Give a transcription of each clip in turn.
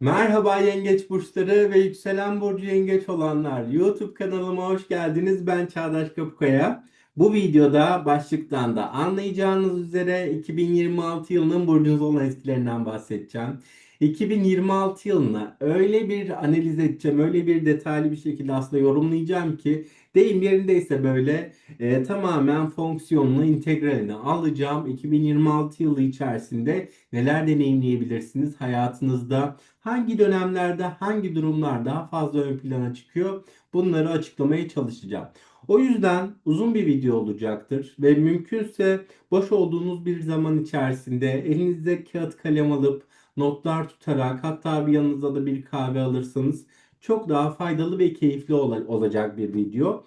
Merhaba yengeç burçları ve yükselen burcu yengeç olanlar. YouTube kanalıma hoş geldiniz. Ben Çağdaş Kapukaya. Bu videoda başlıktan da anlayacağınız üzere 2026 yılının burcunuz olan etkilerinden bahsedeceğim. 2026 yılını öyle bir analiz edeceğim, öyle bir detaylı bir şekilde aslında yorumlayacağım ki deyim yerindeyse böyle e, tamamen fonksiyonunu, integralini alacağım. 2026 yılı içerisinde neler deneyimleyebilirsiniz hayatınızda? Hangi dönemlerde, hangi durumlar daha fazla ön plana çıkıyor? Bunları açıklamaya çalışacağım. O yüzden uzun bir video olacaktır ve mümkünse boş olduğunuz bir zaman içerisinde elinize kağıt kalem alıp notlar tutarak hatta bir yanınıza da bir kahve alırsanız çok daha faydalı ve keyifli olacak bir video.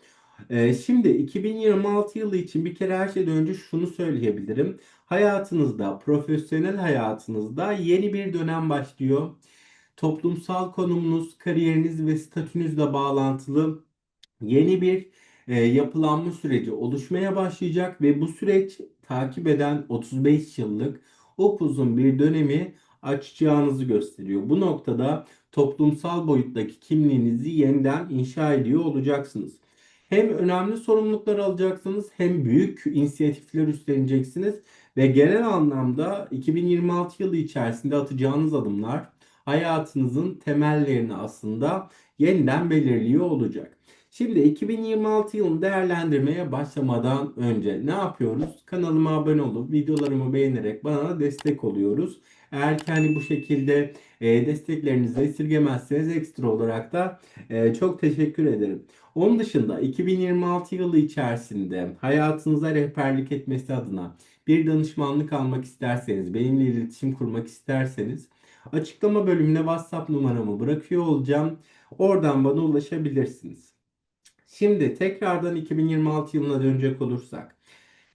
Ee, şimdi 2026 yılı için bir kere her şeyden önce şunu söyleyebilirim. Hayatınızda, profesyonel hayatınızda yeni bir dönem başlıyor toplumsal konumunuz, kariyeriniz ve statünüzle bağlantılı yeni bir e, yapılanma süreci oluşmaya başlayacak ve bu süreç takip eden 35 yıllık upuzun bir dönemi açacağınızı gösteriyor. Bu noktada toplumsal boyuttaki kimliğinizi yeniden inşa ediyor olacaksınız. Hem önemli sorumluluklar alacaksınız hem büyük inisiyatifler üstleneceksiniz ve genel anlamda 2026 yılı içerisinde atacağınız adımlar hayatınızın temellerini aslında yeniden belirliyor olacak. Şimdi 2026 yılını değerlendirmeye başlamadan önce ne yapıyoruz? Kanalıma abone olup videolarımı beğenerek bana destek oluyoruz. Eğer ki hani bu şekilde e, desteklerinizi esirgemezseniz ekstra olarak da e, çok teşekkür ederim. Onun dışında 2026 yılı içerisinde hayatınıza rehberlik etmesi adına bir danışmanlık almak isterseniz, benimle iletişim kurmak isterseniz Açıklama bölümüne WhatsApp numaramı bırakıyor olacağım. Oradan bana ulaşabilirsiniz. Şimdi tekrardan 2026 yılına dönecek olursak.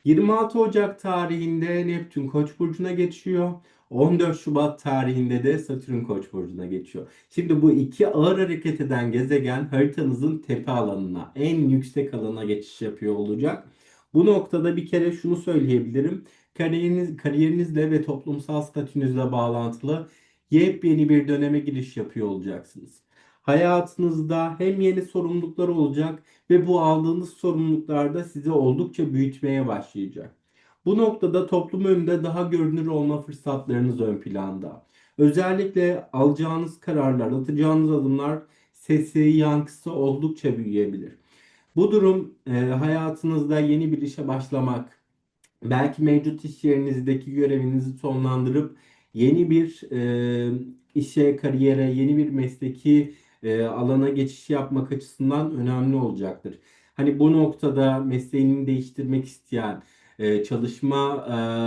26 Ocak tarihinde Neptün Koç burcuna geçiyor. 14 Şubat tarihinde de Satürn Koç burcuna geçiyor. Şimdi bu iki ağır hareket eden gezegen haritanızın tepe alanına, en yüksek alana geçiş yapıyor olacak. Bu noktada bir kere şunu söyleyebilirim. Kariyeriniz, kariyerinizle ve toplumsal statünüzle bağlantılı yepyeni bir döneme giriş yapıyor olacaksınız. Hayatınızda hem yeni sorumluluklar olacak ve bu aldığınız sorumluluklar da sizi oldukça büyütmeye başlayacak. Bu noktada toplum önünde daha görünür olma fırsatlarınız ön planda. Özellikle alacağınız kararlar, atacağınız adımlar sesi, yankısı oldukça büyüyebilir. Bu durum e, hayatınızda yeni bir işe başlamak, belki mevcut iş yerinizdeki görevinizi sonlandırıp yeni bir e, işe, kariyere, yeni bir mesleki e, alana geçiş yapmak açısından önemli olacaktır. Hani bu noktada mesleğini değiştirmek isteyen, e, çalışma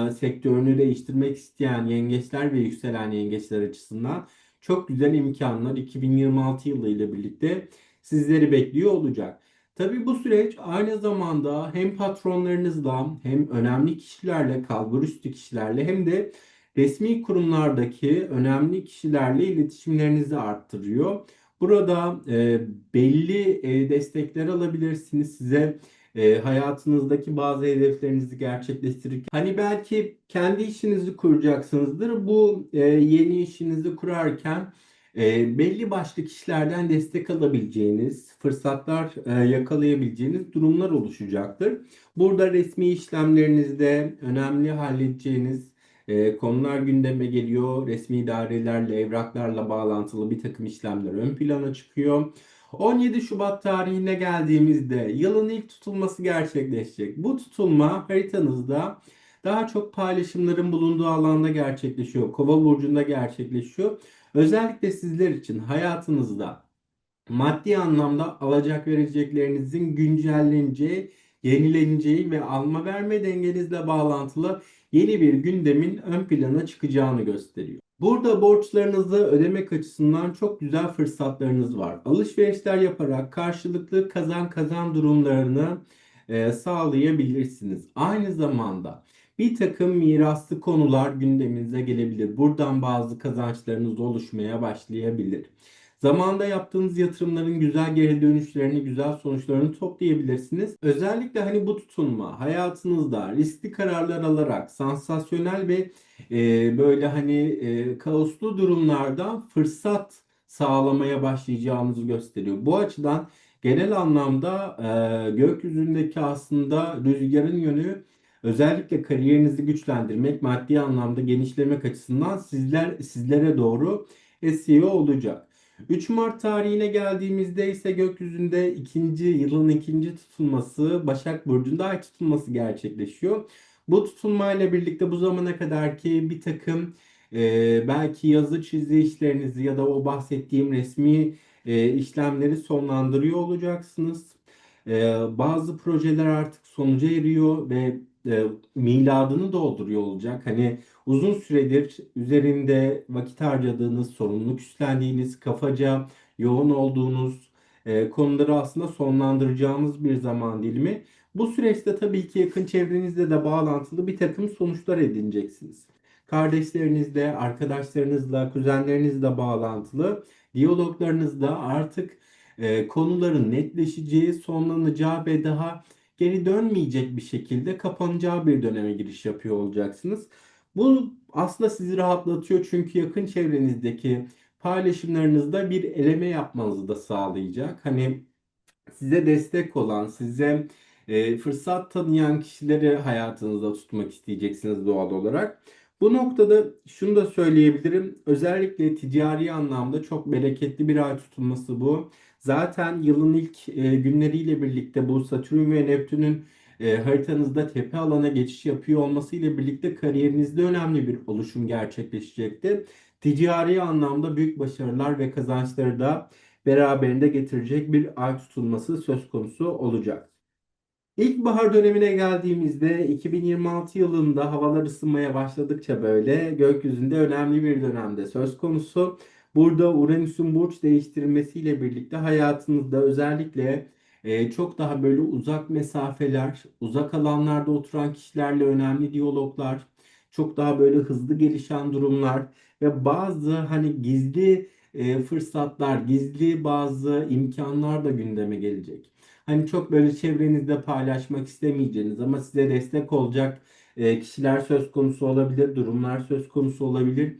e, sektörünü değiştirmek isteyen yengeçler ve yükselen yengeçler açısından çok güzel imkanlar 2026 yılı ile birlikte sizleri bekliyor olacak. Tabii bu süreç aynı zamanda hem patronlarınızla hem önemli kişilerle, kalbur üstü kişilerle hem de resmi kurumlardaki önemli kişilerle iletişimlerinizi arttırıyor. Burada e, belli e, destekler alabilirsiniz. Size e, hayatınızdaki bazı hedeflerinizi gerçekleştirirken hani belki kendi işinizi kuracaksınızdır. Bu e, yeni işinizi kurarken e, belli başlı kişilerden destek alabileceğiniz, fırsatlar e, yakalayabileceğiniz durumlar oluşacaktır. Burada resmi işlemlerinizde önemli halledeceğiniz e, konular gündeme geliyor. Resmi idarelerle, evraklarla bağlantılı bir takım işlemler ön plana çıkıyor. 17 Şubat tarihine geldiğimizde yılın ilk tutulması gerçekleşecek. Bu tutulma haritanızda daha çok paylaşımların bulunduğu alanda gerçekleşiyor. Kova burcunda gerçekleşiyor. Özellikle sizler için hayatınızda maddi anlamda alacak vereceklerinizin güncelleneceği, yenileneceği ve alma verme dengenizle bağlantılı yeni bir gündemin ön plana çıkacağını gösteriyor. Burada borçlarınızı ödemek açısından çok güzel fırsatlarınız var. Alışverişler yaparak karşılıklı kazan kazan durumlarını e, sağlayabilirsiniz. Aynı zamanda bir takım miraslı konular gündeminize gelebilir. Buradan bazı kazançlarınız oluşmaya başlayabilir. Zamanında yaptığınız yatırımların güzel geri dönüşlerini, güzel sonuçlarını toplayabilirsiniz. Özellikle hani bu tutunma hayatınızda riskli kararlar alarak sansasyonel ve e, böyle hani e, kaoslu durumlardan fırsat sağlamaya başlayacağınızı gösteriyor. Bu açıdan genel anlamda e, gökyüzündeki aslında rüzgarın yönü özellikle kariyerinizi güçlendirmek, maddi anlamda genişlemek açısından sizler sizlere doğru esiyor olacak. 3 Mart tarihine geldiğimizde ise gökyüzünde ikinci yılın ikinci tutulması Başak Burcu'nda ay tutulması gerçekleşiyor. Bu tutulmayla birlikte bu zamana kadarki bir takım e, belki yazı çizi işlerinizi ya da o bahsettiğim resmi e, işlemleri sonlandırıyor olacaksınız. E, bazı projeler artık sonuca eriyor ve e, miladını dolduruyor olacak. Hani uzun süredir üzerinde vakit harcadığınız, sorumluluk üstlendiğiniz, kafaca yoğun olduğunuz e, konuları aslında sonlandıracağınız bir zaman dilimi. Bu süreçte tabii ki yakın çevrenizle de bağlantılı bir takım sonuçlar edineceksiniz. Kardeşlerinizle, arkadaşlarınızla, kuzenlerinizle bağlantılı diyaloglarınızda artık e, konuların netleşeceği, sonlanacağı ve daha geri dönmeyecek bir şekilde kapanacağı bir döneme giriş yapıyor olacaksınız. Bu aslında sizi rahatlatıyor çünkü yakın çevrenizdeki paylaşımlarınızda bir eleme yapmanızı da sağlayacak. Hani size destek olan, size e, fırsat tanıyan kişileri hayatınızda tutmak isteyeceksiniz doğal olarak. Bu noktada şunu da söyleyebilirim. Özellikle ticari anlamda çok bereketli bir ay tutulması bu. Zaten yılın ilk e, günleriyle birlikte bu Satürn ve Neptün'ün e, haritanızda tepe alana geçiş yapıyor olmasıyla birlikte kariyerinizde önemli bir oluşum gerçekleşecekti. Ticari anlamda büyük başarılar ve kazançları da beraberinde getirecek bir ay tutulması söz konusu olacak. İlkbahar dönemine geldiğimizde 2026 yılında havalar ısınmaya başladıkça böyle gökyüzünde önemli bir dönemde söz konusu. Burada Uranüs'ün burç değiştirmesiyle birlikte hayatınızda özellikle e, çok daha böyle uzak mesafeler, uzak alanlarda oturan kişilerle önemli diyaloglar, çok daha böyle hızlı gelişen durumlar ve bazı hani gizli e, fırsatlar, gizli bazı imkanlar da gündeme gelecek. Hani çok böyle çevrenizde paylaşmak istemeyeceğiniz ama size destek olacak e, kişiler söz konusu olabilir, durumlar söz konusu olabilir.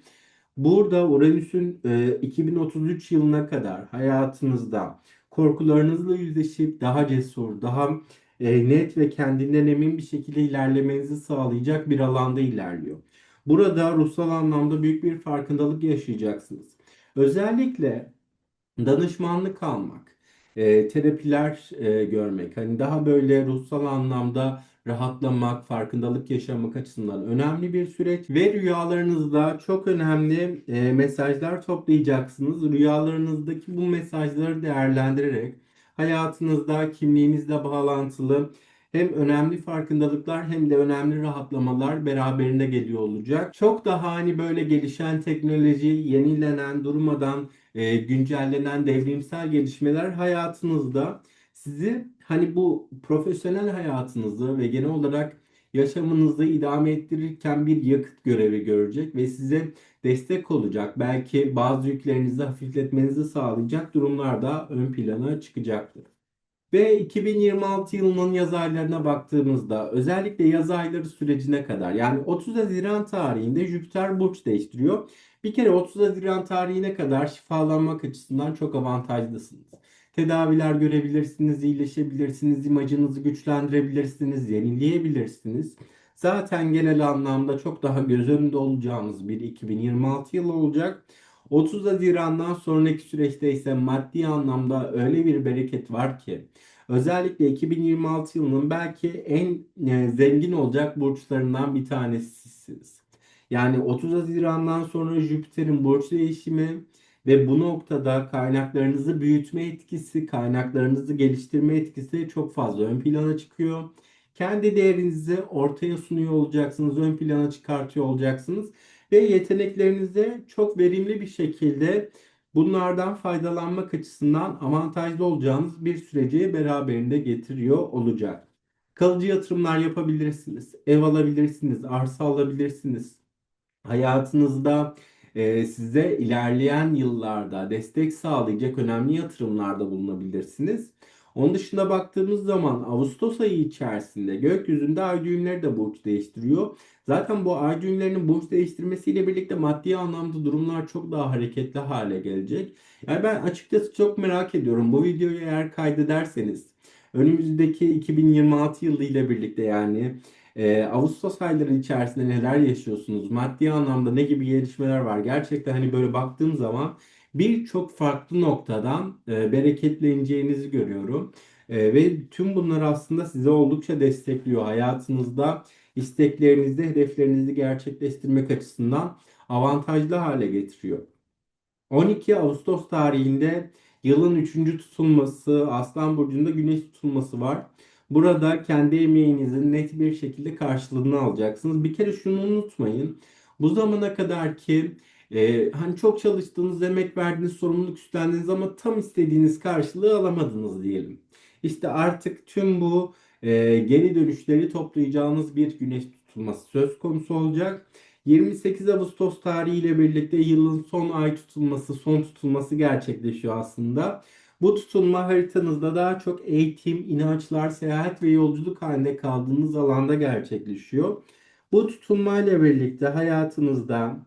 Burada Uranüs'ün e, 2033 yılına kadar hayatınızda korkularınızla yüzleşip daha cesur, daha e, net ve kendinden emin bir şekilde ilerlemenizi sağlayacak bir alanda ilerliyor. Burada ruhsal anlamda büyük bir farkındalık yaşayacaksınız. Özellikle danışmanlık almak, e, terapiler e, görmek, hani daha böyle ruhsal anlamda rahatlamak, farkındalık yaşamak açısından önemli bir süreç ve rüyalarınızda çok önemli e, mesajlar toplayacaksınız. Rüyalarınızdaki bu mesajları değerlendirerek hayatınızda kimliğinizle bağlantılı hem önemli farkındalıklar hem de önemli rahatlamalar beraberinde geliyor olacak. Çok daha hani böyle gelişen teknoloji, yenilenen, durmadan e, güncellenen devrimsel gelişmeler hayatınızda sizi hani bu profesyonel hayatınızı ve genel olarak yaşamınızı idame ettirirken bir yakıt görevi görecek ve size destek olacak. Belki bazı yüklerinizi hafifletmenizi sağlayacak durumlar da ön plana çıkacaktır. Ve 2026 yılının yaz aylarına baktığımızda özellikle yaz ayları sürecine kadar yani 30 Haziran tarihinde Jüpiter burç değiştiriyor. Bir kere 30 Haziran tarihine kadar şifalanmak açısından çok avantajlısınız. Tedaviler görebilirsiniz, iyileşebilirsiniz, imajınızı güçlendirebilirsiniz, yenileyebilirsiniz. Zaten genel anlamda çok daha göz önünde olacağınız bir 2026 yılı olacak. 30 Haziran'dan sonraki süreçte ise maddi anlamda öyle bir bereket var ki özellikle 2026 yılının belki en e, zengin olacak burçlarından bir tanesisiniz. Yani 30 Haziran'dan sonra Jüpiter'in burç değişimi ve bu noktada kaynaklarınızı büyütme etkisi, kaynaklarınızı geliştirme etkisi çok fazla ön plana çıkıyor. Kendi değerinizi ortaya sunuyor olacaksınız, ön plana çıkartıyor olacaksınız ve yeteneklerinizi çok verimli bir şekilde bunlardan faydalanmak açısından avantajlı olacağınız bir süreci beraberinde getiriyor olacak. Kalıcı yatırımlar yapabilirsiniz, ev alabilirsiniz, arsa alabilirsiniz. Hayatınızda e, size ilerleyen yıllarda destek sağlayacak önemli yatırımlarda bulunabilirsiniz. Onun dışında baktığımız zaman Ağustos ayı içerisinde gökyüzünde ay düğümleri de burç değiştiriyor. Zaten bu ay düğümlerinin burç değiştirmesiyle birlikte maddi anlamda durumlar çok daha hareketli hale gelecek. Yani ben açıkçası çok merak ediyorum. Bu videoyu eğer kaydederseniz önümüzdeki 2026 yılı ile birlikte yani e, Ağustos ayları içerisinde neler yaşıyorsunuz? Maddi anlamda ne gibi gelişmeler var? Gerçekten hani böyle baktığım zaman birçok farklı noktadan e, bereketleneceğinizi görüyorum. E, ve tüm bunlar aslında size oldukça destekliyor. Hayatınızda isteklerinizi, hedeflerinizi gerçekleştirmek açısından avantajlı hale getiriyor. 12 Ağustos tarihinde yılın 3. tutulması Aslan Burcu'nda Güneş tutulması var. Burada kendi emeğinizin net bir şekilde karşılığını alacaksınız. Bir kere şunu unutmayın. Bu zamana kadar ki e, hani çok çalıştığınız, emek verdiğiniz, sorumluluk üstlendiniz ama tam istediğiniz karşılığı alamadınız diyelim. İşte artık tüm bu e, geri dönüşleri toplayacağınız bir güneş tutulması söz konusu olacak. 28 Ağustos tarihiyle birlikte yılın son ay tutulması, son tutulması gerçekleşiyor aslında. Bu tutulma haritanızda daha çok eğitim, inançlar, seyahat ve yolculuk halinde kaldığınız alanda gerçekleşiyor. Bu tutulmayla birlikte hayatınızda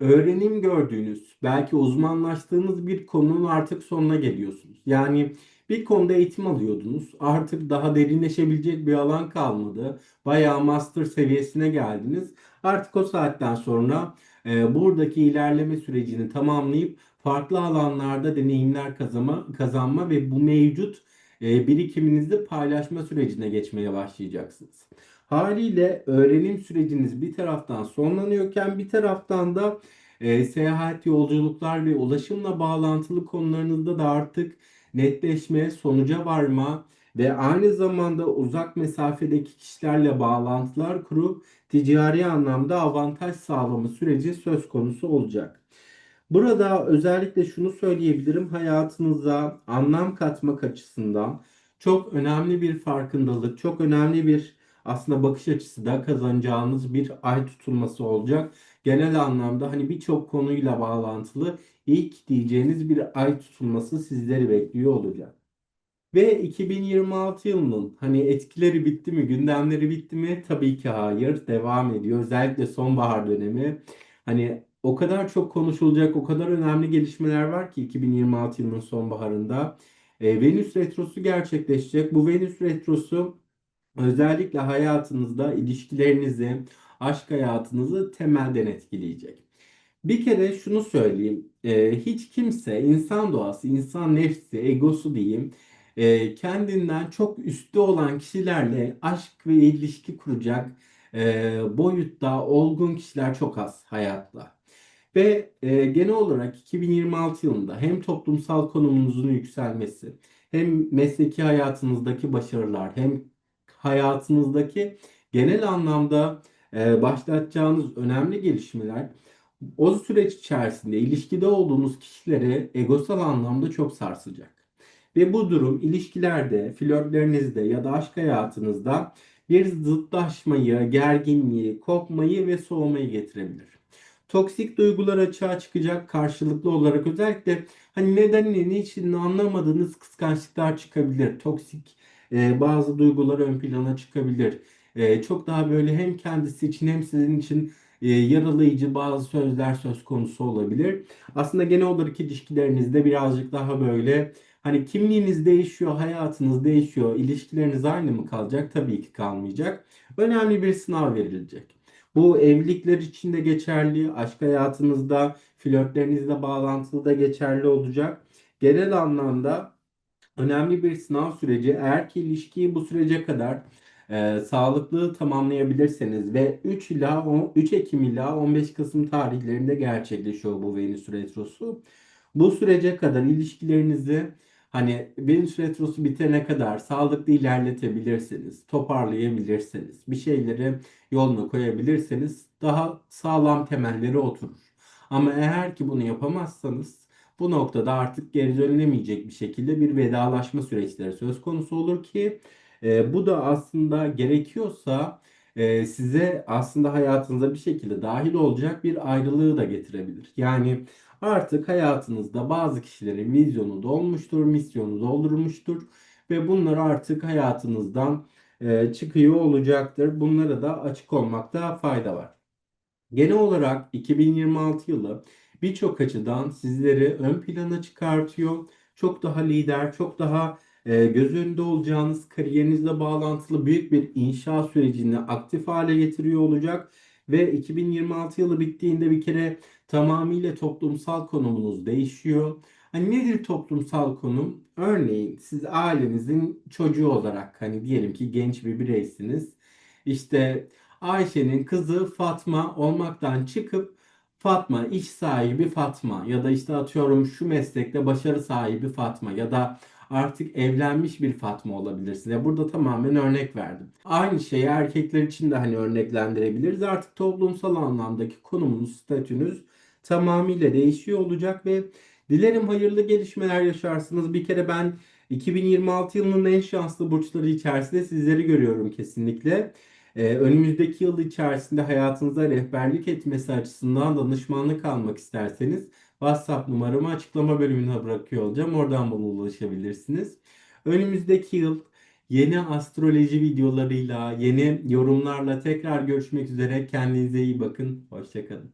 öğrenim gördüğünüz, belki uzmanlaştığınız bir konunun artık sonuna geliyorsunuz. Yani bir konuda eğitim alıyordunuz. Artık daha derinleşebilecek bir alan kalmadı. Bayağı master seviyesine geldiniz. Artık o saatten sonra e, buradaki ilerleme sürecini tamamlayıp farklı alanlarda deneyimler kazanma, kazanma ve bu mevcut e, birikiminizi paylaşma sürecine geçmeye başlayacaksınız. Haliyle öğrenim süreciniz bir taraftan sonlanıyorken bir taraftan da e, seyahat, yolculuklar ve ulaşımla bağlantılı konularınızda da artık netleşme, sonuca varma ve aynı zamanda uzak mesafedeki kişilerle bağlantılar kurup ticari anlamda avantaj sağlama süreci söz konusu olacak. Burada özellikle şunu söyleyebilirim hayatınıza anlam katmak açısından çok önemli bir farkındalık, çok önemli bir aslında bakış açısı da kazanacağınız bir ay tutulması olacak. Genel anlamda hani birçok konuyla bağlantılı ilk diyeceğiniz bir ay tutulması sizleri bekliyor olacak. Ve 2026 yılının hani etkileri bitti mi, gündemleri bitti mi? Tabii ki hayır. Devam ediyor. Özellikle sonbahar dönemi. Hani o kadar çok konuşulacak, o kadar önemli gelişmeler var ki 2026 yılının sonbaharında. E, Venüs retrosu gerçekleşecek. Bu Venüs retrosu özellikle hayatınızda ilişkilerinizi, aşk hayatınızı temelden etkileyecek. Bir kere şunu söyleyeyim. E, hiç kimse insan doğası, insan nefsi, egosu diyeyim e, kendinden çok üstte olan kişilerle aşk ve ilişki kuracak e, boyutta olgun kişiler çok az hayatta. Ve e, genel olarak 2026 yılında hem toplumsal konumunuzun yükselmesi, hem mesleki hayatınızdaki başarılar, hem hayatınızdaki genel anlamda e, başlatacağınız önemli gelişmeler o süreç içerisinde ilişkide olduğunuz kişileri egosal anlamda çok sarsacak. Ve bu durum ilişkilerde, flörtlerinizde ya da aşk hayatınızda bir zıtlaşmayı, gerginliği, kopmayı ve soğumayı getirebilir. Toksik duygular açığa çıkacak karşılıklı olarak özellikle hani nedenini, niçin anlamadığınız kıskançlıklar çıkabilir. Toksik e, bazı duygular ön plana çıkabilir. E, çok daha böyle hem kendisi için hem sizin için e, yaralayıcı bazı sözler söz konusu olabilir. Aslında genel olarak ilişkilerinizde birazcık daha böyle hani kimliğiniz değişiyor, hayatınız değişiyor, ilişkileriniz aynı mı kalacak? Tabii ki kalmayacak. Önemli bir sınav verilecek. Bu evlilikler için de geçerli, aşk hayatınızda, flörtlerinizle bağlantılı da geçerli olacak. Genel anlamda önemli bir sınav süreci. Eğer ki ilişkiyi bu sürece kadar e, sağlıklı tamamlayabilirseniz ve 3 ila 10, 3 Ekim ila 15 Kasım tarihlerinde gerçekleşiyor bu Venüs retrosu. Bu sürece kadar ilişkilerinizi hani Venüs retrosu bitene kadar sağlıklı ilerletebilirseniz, toparlayabilirseniz, bir şeyleri yoluna koyabilirseniz daha sağlam temelleri oturur. Ama eğer ki bunu yapamazsanız bu noktada artık geri dönülemeyecek bir şekilde bir vedalaşma süreçleri söz konusu olur ki e, bu da aslında gerekiyorsa e, size aslında hayatınıza bir şekilde dahil olacak bir ayrılığı da getirebilir. Yani artık hayatınızda bazı kişilerin vizyonu dolmuştur, misyonu doldurmuştur ve bunlar artık hayatınızdan e, çıkıyor olacaktır. Bunlara da açık olmakta fayda var. Genel olarak 2026 yılı birçok açıdan sizleri ön plana çıkartıyor. Çok daha lider, çok daha e, göz önünde olacağınız kariyerinizle bağlantılı büyük bir inşa sürecini aktif hale getiriyor olacak. Ve 2026 yılı bittiğinde bir kere tamamıyla toplumsal konumunuz değişiyor. Hani nedir toplumsal konum? Örneğin siz ailenizin çocuğu olarak hani diyelim ki genç bir bireysiniz. İşte Ayşe'nin kızı Fatma olmaktan çıkıp Fatma iş sahibi Fatma ya da işte atıyorum şu meslekte başarı sahibi Fatma ya da artık evlenmiş bir Fatma olabilirsin. Ya burada tamamen örnek verdim. Aynı şeyi erkekler için de hani örneklendirebiliriz. Artık toplumsal anlamdaki konumunuz, statünüz tamamıyla değişiyor olacak ve dilerim hayırlı gelişmeler yaşarsınız. Bir kere ben 2026 yılının en şanslı burçları içerisinde sizleri görüyorum kesinlikle. Ee, önümüzdeki yıl içerisinde hayatınıza rehberlik etmesi açısından danışmanlık almak isterseniz WhatsApp numaramı açıklama bölümüne bırakıyor olacağım. Oradan bana ulaşabilirsiniz. Önümüzdeki yıl yeni astroloji videolarıyla, yeni yorumlarla tekrar görüşmek üzere. Kendinize iyi bakın. Hoşçakalın.